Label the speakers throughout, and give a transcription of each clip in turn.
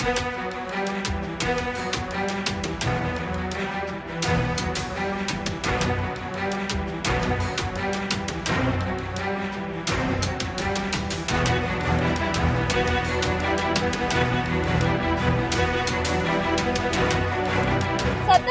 Speaker 1: सध्या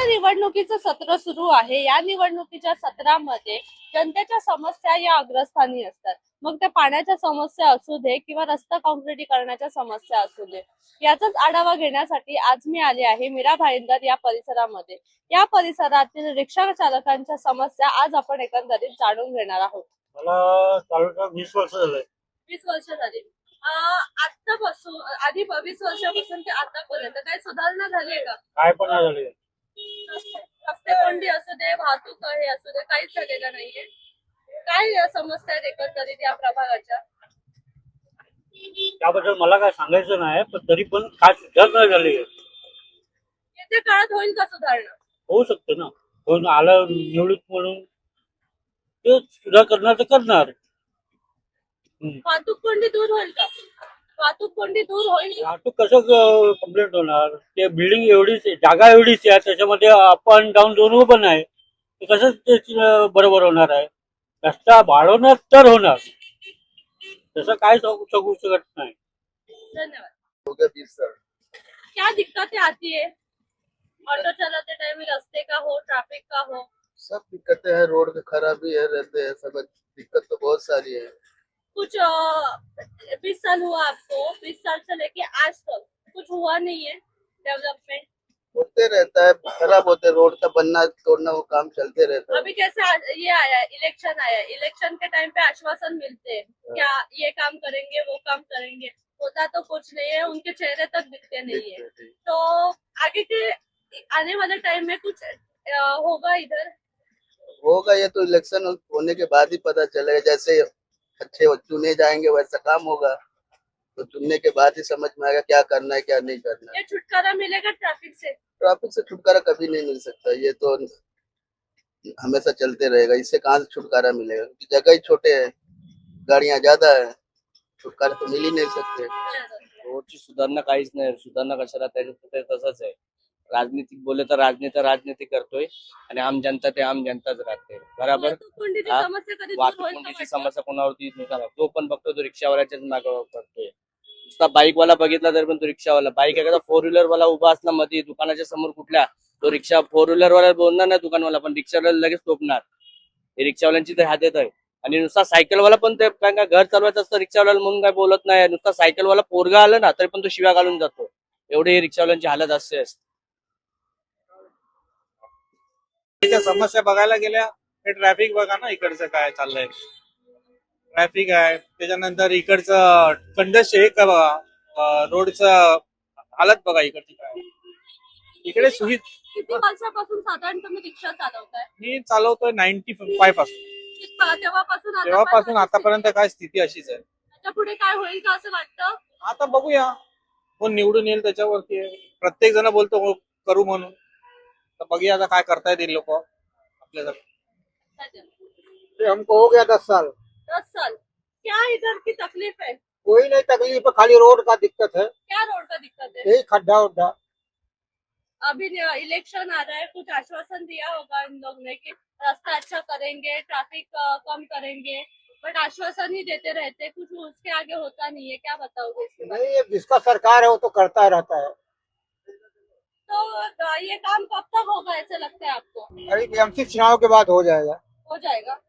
Speaker 1: निवडणुकीचं सत्र सुरू आहे. या निवडणुकीच्या सत्रामध्ये जनतेच्या समस्या या अग्रस्थानी असतात. मग त्या पाण्याच्या समस्या असू दे किंवा रस्ता काँक्रिटीकरणाच्या समस्या असू दे याचाच आढावा घेण्यासाठी आज मी आले आहे मीरा भाईंदर या परिसरामध्ये. या परिसरातील रिक्षा चालकांच्या समस्या आज आपण एकंदरीत जाणून घेणार आहोत.
Speaker 2: मला वीस वर्ष झालंय.
Speaker 1: वीस वर्ष झाली. आतापासून आधी वीस वर्षापासून ते आतापर्यंत काही सुधारणा झाली आहे का?
Speaker 2: काय पण झाले.
Speaker 1: रस्ते रस्ते कोंडी असू दे वाहतूक हे असू दे काहीच झालेलं नाहीये. काय समस्या आहेत एकंदरीत या प्रभागाच्या?
Speaker 2: त्याबद्दल मला काय सांगायचं नाही पण तरी पण काय सुधारणा झाली
Speaker 1: येत्या काळात होईल का सुधारणा?
Speaker 2: होऊ शकतं ना. कोण आलं निवडून म्हणून ते सुधार करणार तर करणार.
Speaker 1: वाहतूक कोंडी दूर होईल का? वाहतूक कोंडी दूर होईल?
Speaker 2: वाहतूक कसं कंप्लीट होणार? ते बिल्डिंग एवढीच आहे, जागा एवढीच आहे त्याच्यामध्ये अप अँड डाऊन दोन पण आहे ते कसं ते अं, बरोबर होणार आहे? रस्ता वाढवणार तर होणार. तसं काय सांगू सांगू शकत नाही.
Speaker 1: धन्यवाद.
Speaker 3: हो
Speaker 1: क्या दिक्कतें आती है? ऑटो चलाते टाइम रास्ते का हो ट्रैफ़िक का हो।
Speaker 3: सब दिक्कतें हैं रोड की खराबी है रहते हैं सब दिक्कत तो बहुत सारी है।
Speaker 1: कुछ बीस साल हुआ आपको बीस साल से लेके आज तक कुछ हुआ नहीं है डेवलपमेंट
Speaker 3: होते रहता है खराब होते रोड का बनना तोड़ना वो काम चलते रहता है।
Speaker 1: अभी कैसे आ- ये आया इलेक्शन आया इलेक्शन के टाइम पे आश्वासन मिलते हैं क्या ये काम करेंगे वो काम करेंगे। होता तो कुछ नहीं है उनके चेहरे तक दिखते नहीं है। तो आगे के आने वाले टाइम में कुछ होगा इधर?
Speaker 3: होगा ये तो इलेक्शन होने के बाद ही पता चलेगा जैसे अच्छे चुने जाएँगे वैसा काम होगा। तो चुनने के बाद ही समझ में आएगा क्या करना है क्या नहीं करना है।
Speaker 1: ये छुटकारा मिलेगा ट्रैफिक से?
Speaker 3: ट्रैफिक से छुटकारा कभी नहीं मिल सकता ये तो हमेशा चलते रहेगा इससे कहाँ से छुटकारा मिलेगा? क्योंकि जगह ही छोटे है गाड़ियां ज्यादा है छुटकारा तो मिल ही नहीं सकते।
Speaker 4: रोडची सुधारणा काहीच नाही सुधारणा कशाला त्याच्यात ते तसंच आहे. राजनीतिक बोलले तर राजनेता राजनीती करतोय आणि आम जनता ते आम जनताच राहते बराबर?
Speaker 1: वाहतूक? समस्या
Speaker 4: कोणावरती नुसार तो पण फक्त तो रिक्षावाल्याच्याच मागे करतोय नुसता बाईक वाला बघितला तर पण तो रिक्षावाला. बाईक एखादा फोर व्हीलर वाला उभा असला मध्ये दुकानाच्या समोर कुठल्या तो रिक्षा फोर व्हीलर वाला बोलणार नाही दुकानवाला पण रिक्षावाला लगेच टोपणार. हे रिक्षावाल्यांची तर हात येत आहे. आणि नुसता सायकलवाला पण ते काय काय घर चालवायचं असतं रिक्षावाल्याला म्हणून काय बोलत नाही. नुसता सायकलवाला पोरगा आलं ना तरी पण तो शिव्या घालून जातो. एवढी रिक्षावाल्यांची हालत असते असते
Speaker 5: समस्या बघायला गेल्या हे ट्रॅफिक बघा ना इकडचं काय चाललंय. ट्रॅफिक आहे. त्याच्यानंतर इकडचं कंडस्ट हे का बघा? रोडचं हालत बघा इकडची काय. इकडे सुविध
Speaker 1: किती वर्षापासून साधारण तुम्ही रिक्षा चालवताय?
Speaker 5: मी चालवतोय नाईन्टी
Speaker 1: फायपासून तेव्हापासून आतापर्यंत
Speaker 5: तेव्हापासून
Speaker 1: अशी
Speaker 5: आतापर्यंत काय स्थिती अशीच आहे.
Speaker 1: पुढे काय होईल का असं वाटतं?
Speaker 5: आता बघूया. कोण निवडून येईल त्याच्यावरती आहे. प्रत्येक जण बोलतो हो, करू म्हणून. तर बघूया आता काय करता येतील लोक. आपल्यासाठी
Speaker 1: धन्यवाद.
Speaker 6: हमको हो गया दस साल.
Speaker 1: दस साल। क्या इधर की तकलीफ़ है?
Speaker 6: कोई नहीं तकलीफ़ है, खाली रोड का दिक्कत है।
Speaker 1: क्या रोड का दिक्कत है?
Speaker 6: यही खड्डा उड्डा।
Speaker 1: अभी इलेक्शन आ रहा है कुछ आश्वासन दिया होगा इन लोग ने कि रास्ता अच्छा करेंगे ट्रैफ़िक कम करेंगे। बट आश्वासन ही देते रहते हैं, कुछ उसके आगे होता नहीं है। क्या बताओगे इसके
Speaker 6: नहीं ये जिसका सरकार है वो तो करता रहता है?
Speaker 1: तो ये काम कब तक होगा ऐसा लगता है आपको?
Speaker 6: अभी एमसी चुनाव के बाद हो जाएगा।
Speaker 1: हो जाएगा।